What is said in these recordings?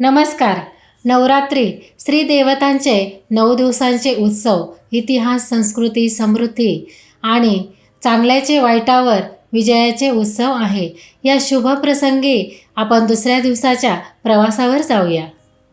नमस्कार. नवरात्री श्री देवतांचे नऊ दिवसांचे उत्सव इतिहास संस्कृती समृद्धी आणि चांगल्याचे वाईटावर विजयाचे उत्सव आहे. या शुभ प्रसंगी आपण दुसऱ्या दिवसाच्या प्रवासावर जाऊया.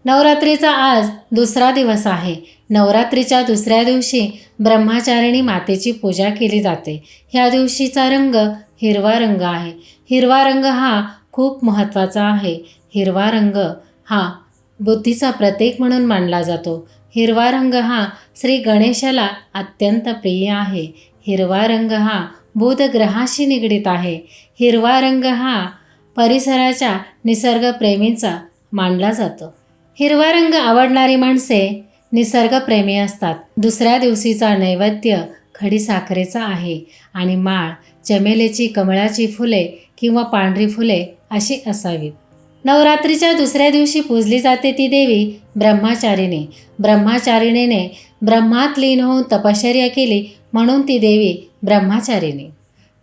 नवरात्रीचा आज दुसरा दिवस आहे. नवरात्रीच्या दुसऱ्या दिवशी ब्रह्मचारिणी मातेची पूजा केली जाते. ह्या दिवशीचा रंग हिरवा रंग आहे. हिरवा रंग हा खूप महत्त्वाचा आहे. हिरवा रंग हा बुद्धीचा प्रतीक म्हणून मानला जातो. हिरवा रंग हा श्री गणेशाला अत्यंत प्रिय आहे. हिरवा रंग हा बुधग्रहाशी निगडीत आहे. हिरवा रंग हा परिसराच्या निसर्गप्रेमींचा मानला जातो. हिरवा रंग आवडणारी माणसे निसर्गप्रेमी असतात. दुसऱ्या दिवशीचा नैवेद्य खडीसाखरेचा आहे आणि माळ चमेलीची कमळाची फुले किंवा पांढरी फुले अशी असावीत. नवरात्रीच्या दुसऱ्या दिवशी पूजली जाते ती देवी ब्रह्मचारिणी. ब्रह्मचारिणीने ब्रह्मात लीन होऊन तपश्चर्या केली म्हणून ती देवी ब्रह्मचारिणी.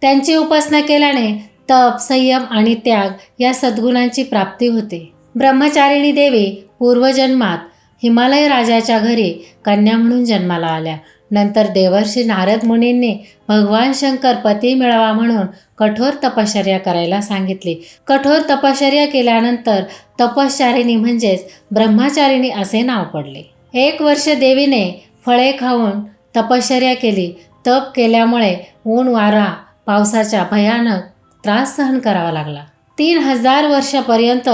त्यांची उपासना केल्याने तप संयम आणि त्याग या सद्गुणांची प्राप्ती होते. ब्रह्मचारिणी देवी पूर्वजन्मात हिमालय राजाच्या घरी कन्या म्हणून जन्माला आल्या. नंतर देवर्षी नारद मुनींनी भगवान शंकर पती मिळावा म्हणून कठोर तपश्चर्या करायला सांगितली. कठोर तपश्चर्या केल्यानंतर तपश्चारिणी म्हणजेच ब्रह्मचारिणी असे नाव पडले. एक वर्ष देवीने फळे खाऊन तपश्चर्या केली. तप केल्यामुळे ऊन वारा पावसाच्या भयानक त्रास सहन करावा लागला. तीन हजार वर्षापर्यंत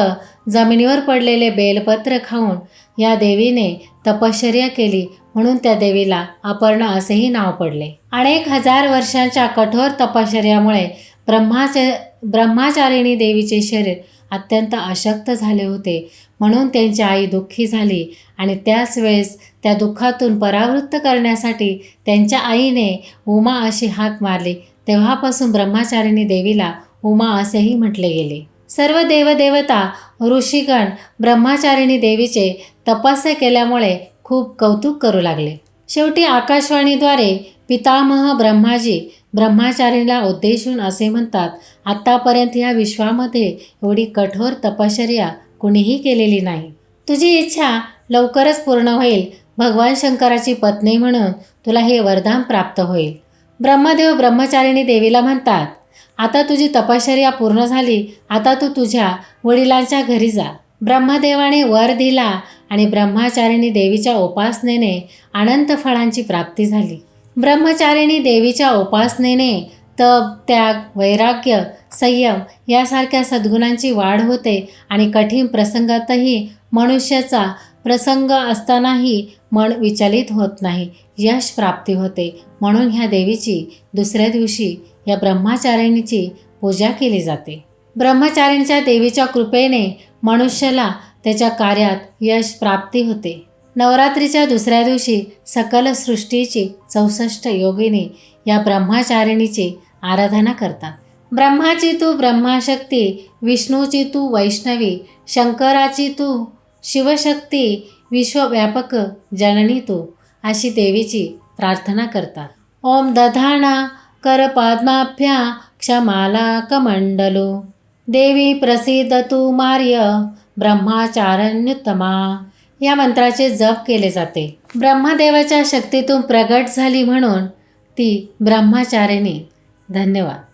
जमिनीवर पडलेले बेलपत्र खाऊन या देवीने तपश्चर्या केली. म्हणून त्या देवीला अपर्णा असेही नाव पडले. अनेक हजार वर्षांच्या कठोर तपश्चर्यामुळे ब्रह्माचे ब्रह्माचारिणी देवीचे शरीर अत्यंत अशक्त झाले होते. म्हणून त्यांची आई दुःखी झाली आणि त्याच वेळेस त्या दुःखातून परावृत्त करण्यासाठी त्यांच्या आईने उमा अशी हाक मारली. तेव्हापासून ब्रह्मचारिणी देवीला उमा असेही म्हटले गेले. सर्व देवदेवता ऋषीगण ब्रह्मचारिणी देवीचे तपस्या केल्यामुळे खूप कौतुक करू लागले. शेवटी आकाशवाणीद्वारे पितामह ब्रह्माजी ब्रह्मचारिणीला उद्देशून असे म्हणतात आत्तापर्यंत या विश्वामध्ये एवढी कठोर तपश्चर्या कुणीही केलेली नाही. तुझी इच्छा लवकरच पूर्ण होईल. भगवान शंकराची पत्नी म्हणून तुला हे वरदान प्राप्त होईल. ब्रह्मदेव ब्रह्मचारिणी देवीला म्हणतात आता तुझी तपश्चर्या पूर्ण झाली. आता तू तुझ्या वडिलांच्या घरी जा. ब्रह्मदेवाने वर दिला आणि ब्रह्मचारिणी देवीच्या उपासनेने अनंत फळांची प्राप्ती झाली. ब्रह्मचारिणी देवीच्या उपासनेने तप त्याग वैराग्य संयम यासारख्या सद्गुणांची वाढ होते आणि कठीण प्रसंगातही मनुष्याचा प्रसंग असतानाही मन विचलित होत नाही यश प्राप्ती होते. म्हणून ह्या देवीची दुसऱ्या दिवशी या ब्रह्मचारिणीची पूजा केली जाते. ब्रह्मचारिणीच्या देवीच्या कृपेने मनुष्याला त्याच्या कार्यात यश प्राप्ती होते. नवरात्रीच्या दुसऱ्या दिवशी सकल सृष्टीची चौसष्ट योगिनी या ब्रह्मचारिणीची आराधना करतात. ब्रह्माची तू ब्रह्माशक्ती विष्णूची तू वैष्णवी शंकराची तू शिवशक्ती विश्वव्यापक जननी तू अशी देवीची प्रार्थना करतात. ओम दधाना कर पद्माभ्या क्षमाला कमंडलो. देवी प्रसिद्ध तू मार्य ब्रह्माचारण्युत्तमा. या मंत्राचे जप केले जाते. ब्रह्मदेवाच्या शक्तीतून प्रगट झाली म्हणून ती ब्रह्मचारिणी. धन्यवाद.